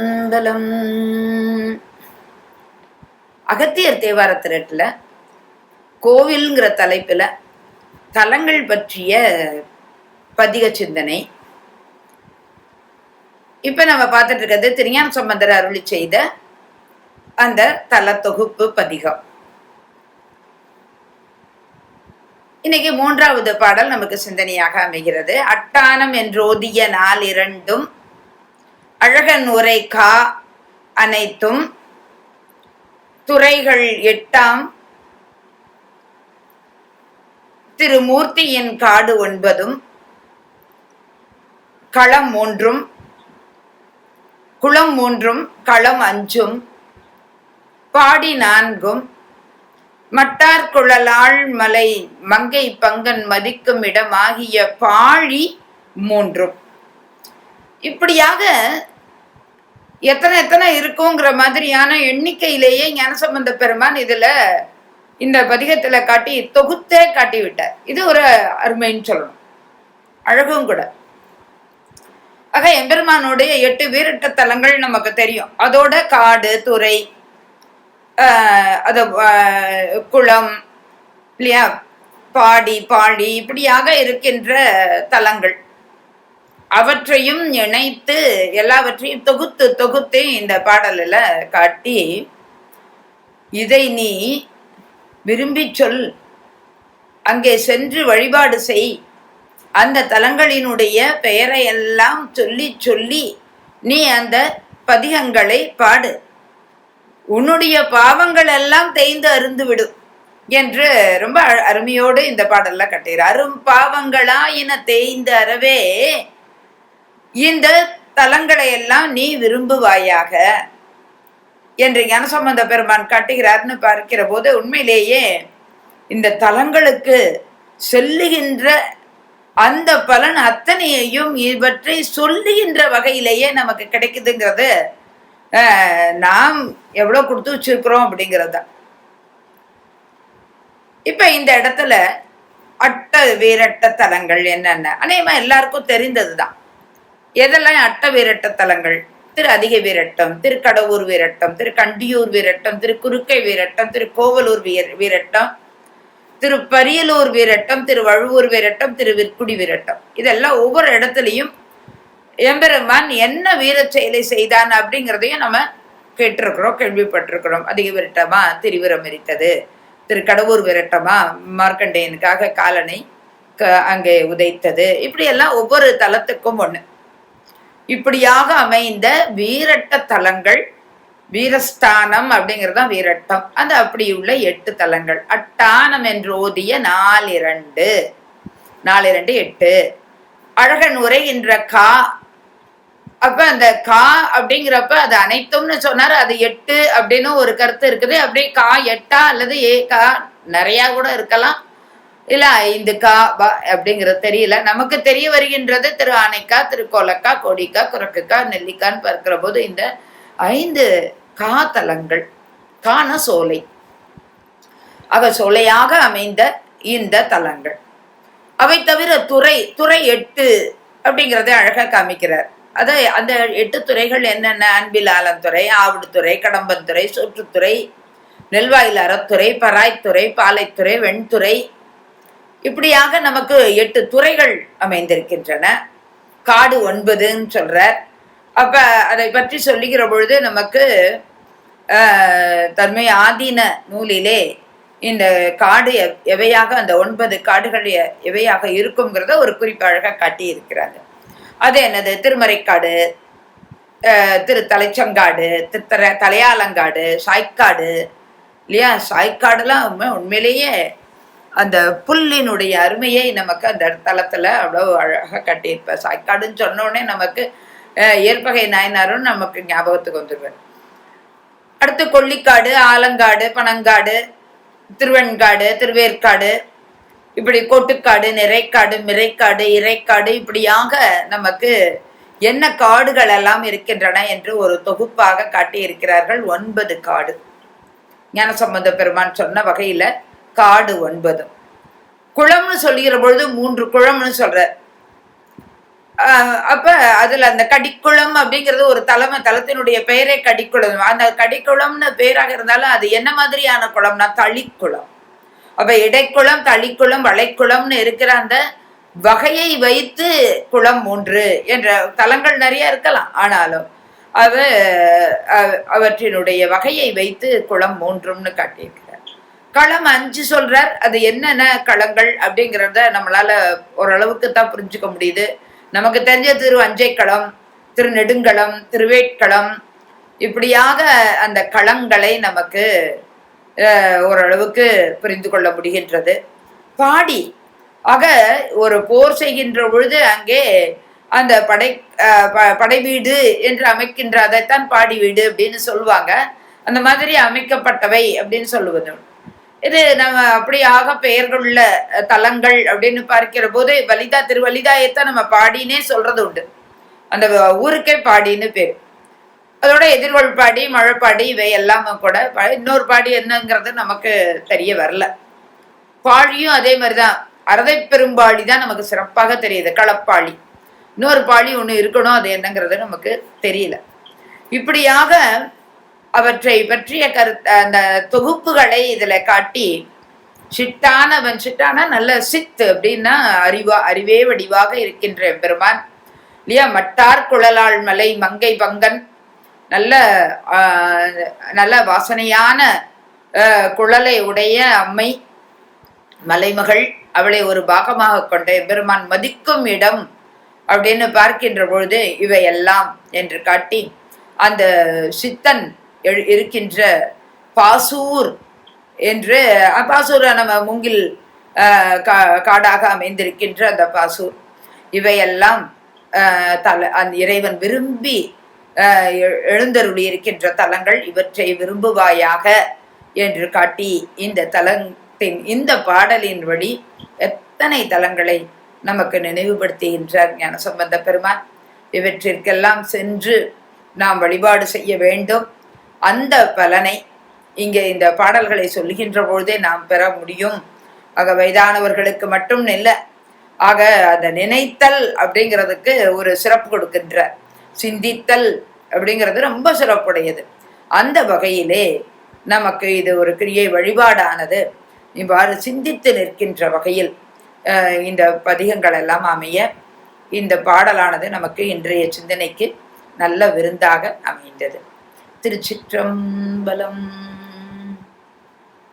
மண்டலம் அகத்தியர் தேவார திரட்டில் கோவில்ங்கிற தலைப்பில் தலங்கள் பற்றிய பதிக சிந்தனை. இப்போ நம்ம பார்த்துட்டு இருக்கிறது திருஞான சம்பந்தர் அருளி செய்த அந்த தல தொகுப்பு பதிகம். இன்னைக்கு மூன்றாவது பாடல் நமக்கு சிந்தனையாக அமைகிறது. அட்டானம் என்றோதிய நாள் இரண்டும் அழகன் உரை கா அனைத்தும் துறைகள் எட்டாம் திருமூர்த்தியின் காடு ஒன்பதும் களம் மூன்றும் குளம் மூன்றும் களம் அஞ்சும் பாடி நான்கும் மட்டார்குழலாள் மலை மங்கை பங்கன் மதிக்கும் இடமாகிய பாழி மூன்றும். இப்படியாக எத்தனை எத்தனை இருக்குங்கிற மாதிரியான எண்ணிக்கையிலேயே ஞானசம்பந்த பெருமான் இதுல இந்த பதிகத்துல காட்டி தொகுத்தே காட்டி விட்டார் இது ஒரு அருமைன்னு சொல்லணும். அழகும் கூட. ஆக எம்பெருமானுடைய எட்டு வீரட்ட தலங்கள் நமக்கு தெரியும். அதோட காடு துறை அது குளம் இல்லையா? பாடி பாடி இப்படியாக இருக்கின்ற தலங்கள். அவற்றையும் இணைத்து எல்லாவற்றையும் தொகுத்து தொகுத்து இந்த பாடலில் காட்டி இதை நீ விரும்பி சொல். அங்கே சென்று வழிபாடு செய். அந்த தலங்களினுடைய பெயரை எல்லாம் சொல்லி சொல்லி நீ அந்த பதிகங்களை பாடு. உன்னுடைய பாவங்கள் எல்லாம் தேய்ந்து அருந்து விடும் என்று ரொம்ப அருமையோடு இந்த பாடல்ல கட்டுகிறார். அரும் பாவங்களா என தேய்ந்து அறவே இந்த தலங்களை எல்லாம் நீ விரும்புவாயாக? என்று ஞானசம்பந்த பெருமான் காட்டுகிறார்னு பார்க்கிற போது உண்மையிலேயே இந்த தலங்களுக்கு செல்லுகின்ற அந்த பலன் அத்தனையையும் இவற்றை சொல்லுகின்ற வகையிலேயே நமக்கு கிடைக்குதுங்கிறது நாம் எவ்வளோ கொடுத்து வச்சிருக்கிறோம் அப்படிங்கிறது தான். இப்போ இந்த இடத்துல அட்ட வீரட்ட தலங்கள் என்னென்ன? அநேகமாக எல்லாருக்கும் தெரிந்தது தான் எதெல்லாம் அட்ட வீரட்ட தலங்கள்? திரு அதிக வீரட்டம் திருக்கடவுர் வீரட்டம் திரு கண்டியூர் வீரட்டம் திரு குறுக்கை வீரட்டம் திரு கோவலூர் வீர வீரட்டம் திரு பரியலூர் வீரட்டம் திரு வழுவூர் வீரட்டம் திரு விற்குடி வீரட்டம். இதெல்லாம் ஒவ்வொரு இடத்துலையும் எம்பெருமான் என்ன வீர செயலை செய்தான் அப்படிங்கிறதையும் நம்ம கேட்டிருக்கிறோம் கேள்விப்பட்டிருக்கிறோம். அதிக விரட்டமா? திருவிரம் எரித்தது. திரு கடவுர் விரட்டமா? மார்க்கண்டேயனுக்காக காலனை அங்கே உதைத்தது. இப்படியெல்லாம் ஒவ்வொரு தலத்துக்கும் ஒன்று இப்படியாக அமைந்த வீரட்ட தலங்கள் வீரஸ்தானம் அப்படிங்கிறதான் வீரட்டம். அந்த அப்படி உள்ள எட்டு தலங்கள். அட்டானம் என்று ஓதிய நாலிரண்டு. நாலிரண்டு எட்டு. அழகன் உரைகின்ற கா அப்ப அந்த கா அப்படிங்கிறப்ப அது அனைத்தும்னு சொன்னார். அது எட்டு அப்படின்னு ஒரு கருத்து இருக்குது. அப்படியே கா எட்டா அல்லது ஏ கா நிறைய கூட இருக்கலாம். இல்ல ஐந்து கா பா அப்படிங்கிறது தெரியல. நமக்கு தெரிய வருகின்றது திரு ஆனைக்கா திரு கொலக்கா கொடிக்கா குரக்குக்கா நெல்லிக்கான்னு பார்க்கிற போது இந்த ஐந்து கா தலங்கள் கான சோலை. அவ சோலையாக அமைந்த இந்த தலங்கள். அவை தவிர துறை துறை எட்டு அப்படிங்கிறத அழகா காமிக்கிறார். அதை அந்த எட்டு துறைகள் என்னென்ன? அன்பில் ஆலந்துறை ஆவிடுத்துறை கடம்பந்துறை சுற்றுத்துறை நெல்வாயில் அறத்துறை பராய்த்துறை பாலைத்துறை வெண்துறை இப்படியாக நமக்கு எட்டு துறைகள் அமைந்திருக்கின்றன. காடு ஒன்பதுன்னு சொல்றார். அப்ப அதை பற்றி சொல்லுகிற பொழுது நமக்கு தன்மை ஆதீன நூலிலே இந்த காடு எவையாக அந்த ஒன்பது காடுகள் எவையாக இருக்குங்கிறத ஒரு குறிப்பாக காட்டி இருக்கிறாங்க அது என்னது? திருமறைக்காடு திரு தலைச்சங்காடு திருத்தர தலையாலங்காடு சாய்க்காடு இல்லையா? சாய்க்காடுலாம் உண்மையிலேயே அந்த புல்லினுடைய அருமையை நமக்கு அந்த தளத்துல அவ்வளோ அழகாக கட்டியிருப்பேன் சாய்க்காடுன்னு சொன்னோடனே நமக்கு இயற்பகை நாயனாரும் நமக்கு ஞாபகத்துக்கு வந்துடுவேன் அடுத்து கொல்லிக்காடு ஆலங்காடு பனங்காடு திருவெண்காடு திருவேற்காடு இப்படி கோட்டுக்காடு நிறைக்காடு மிரைக்காடு இறைக்காடு இப்படியாக நமக்கு என்ன காடுகள் எல்லாம் இருக்கின்றன என்று ஒரு தொகுப்பாக காட்டியிருக்கிறார்கள் ஒன்பது காடு. ஞானசம்பந்த பெருமான் சொன்ன வகையில காடு ஒன்பது. குளம்னு சொல்லுகிற பொழுது மூன்று குளம்னு சொல்ற. ஆஹ் அப்ப அதுல அந்த கடிக்குளம் அப்படிங்கிறது ஒரு தலைமை தலத்தினுடைய பெயரே கடிக்குளம். அந்த கடிக்குளம்னு பெயராக இருந்தாலும் அது என்ன மாதிரியான குளம்னா தளிக்குளம். அப்ப இடைக்குளம் தளிக்குளம் வளைக்குளம்னு இருக்கிற அந்த வகையை வைத்து குளம் மூன்று என்ற தலங்கள் நிறைய இருக்கலாம். ஆனாலும் அவ அவ- அவற்றினுடைய வகையை வைத்து குளம் மூன்றும்னு காட்டியிருக்கிறார் களம் அஞ்சு சொல்றார். அது என்னென்ன களங்கள் அப்படிங்கிறத நம்மளால ஓரளவுக்கு தான் புரிஞ்சுக்க முடியுது. நமக்கு தெரிஞ்ச திரு அஞ்சைக்களம் திரு நெடுங்களம் திருவேட்களம். இப்படியாக அந்த களங்களை நமக்கு ஓரளவுக்கு புரிந்து கொள்ள முடிகின்றது. பாடி ஆக ஒரு போர் செய்கின்ற பொழுது அங்கே அந்த படை ப- படை வீடு என்று அமைக்கின்ற அதைத்தான் பாடி வீடு அப்படின்னு சொல்லுவாங்க. அந்த மாதிரி அமைக்கப்பட்டவை அப்படின்னு சொல்லுவது. இது நம்ம அப்படியாக பெயர்களுள்ள உள்ள தலங்கள் அப்படின்னு பார்க்கிற போது வலிதா திருவலிதாயத்தை நம்ம பாடினே சொல்றது உண்டு. அந்த ஊருக்கே பாடின்னு பேர். அதோட எதிர்கொள் பாடி மழைப்பாடி இவை எல்லாமே கூட இன்னொரு பாடி என்னங்கிறது நமக்கு தெரிய வரல. பாழியும் அதே மாதிரிதான். அறதை பெரும்பாளி தான் நமக்கு சிறப்பாக தெரியுது களப்பாளி இன்னொரு பாழி ஒன்று இருக்கணும் அது என்னங்கிறது நமக்கு தெரியல. இப்படியாக அவற்றை பற்றிய கருத்து அந்த தொகுப்புகளை இதுல காட்டி சிட்டானவன் சிட்டானா? நல்ல சித்து அப்படின்னா அறிவா அறிவே வடிவாக இருக்கின்ற பெருமான். இல்லையா? மட்டார் குழலாள் மலை மங்கை பங்கன். நல்ல நல்ல வாசனையான குழலை உடைய அம்மை மலைமகள் அவளை ஒரு பாகமாக கொண்ட எம்பெருமான் மதிக்கும் இடம் அப்படின்னு பார்க்கின்ற பொழுது இவையெல்லாம் என்று காட்டி அந்த சித்தன் இருக்கின்ற பாசூர் என்று பாசூர் நம்ம மூங்கில் கா- காடாக அமைந்திருக்கின்ற அந்த பாசூர். இவையெல்லாம் தல அந்த இறைவன் விரும்பி எழுந்தருளி இருக்கின்ற தலங்கள் இவற்றை விரும்புவாயாக என்று காட்டி இந்த தலத்தின் இந்த பாடலின் வழி எத்தனை தலங்களை நமக்கு நினைவுபடுத்துகின்றார் ஞானசம்பந்த பெருமான். இவற்றிற்கெல்லாம் சென்று நாம் வழிபாடு செய்ய வேண்டும். அந்த பலனை இங்கே இந்த பாடல்களை சொல்லுகின்ற பொழுதே நாம் பெற முடியும். ஆக வயதானவர்களுக்கு மட்டும் இல்லை ஆக அந்த நினைத்தல் அப்படிங்கிறதுக்கு ஒரு சிறப்பு கொடுக்கின்ற சிந்தித்தல் அப்படிங்கிறது ரொம்ப சிறப்புடையது. அந்த வகையிலே நமக்கு இது ஒரு கிரியை வழிபாடானது. இவ்வாறு சிந்தித்து நிற்கின்ற வகையில் இந்த பதிகங்கள் எல்லாம் அமைய இந்த பாடலானது நமக்கு இன்றைய சிந்தனைக்கு நல்ல விருந்தாக அமைந்தது. திருச்சிற்றம்பலம்.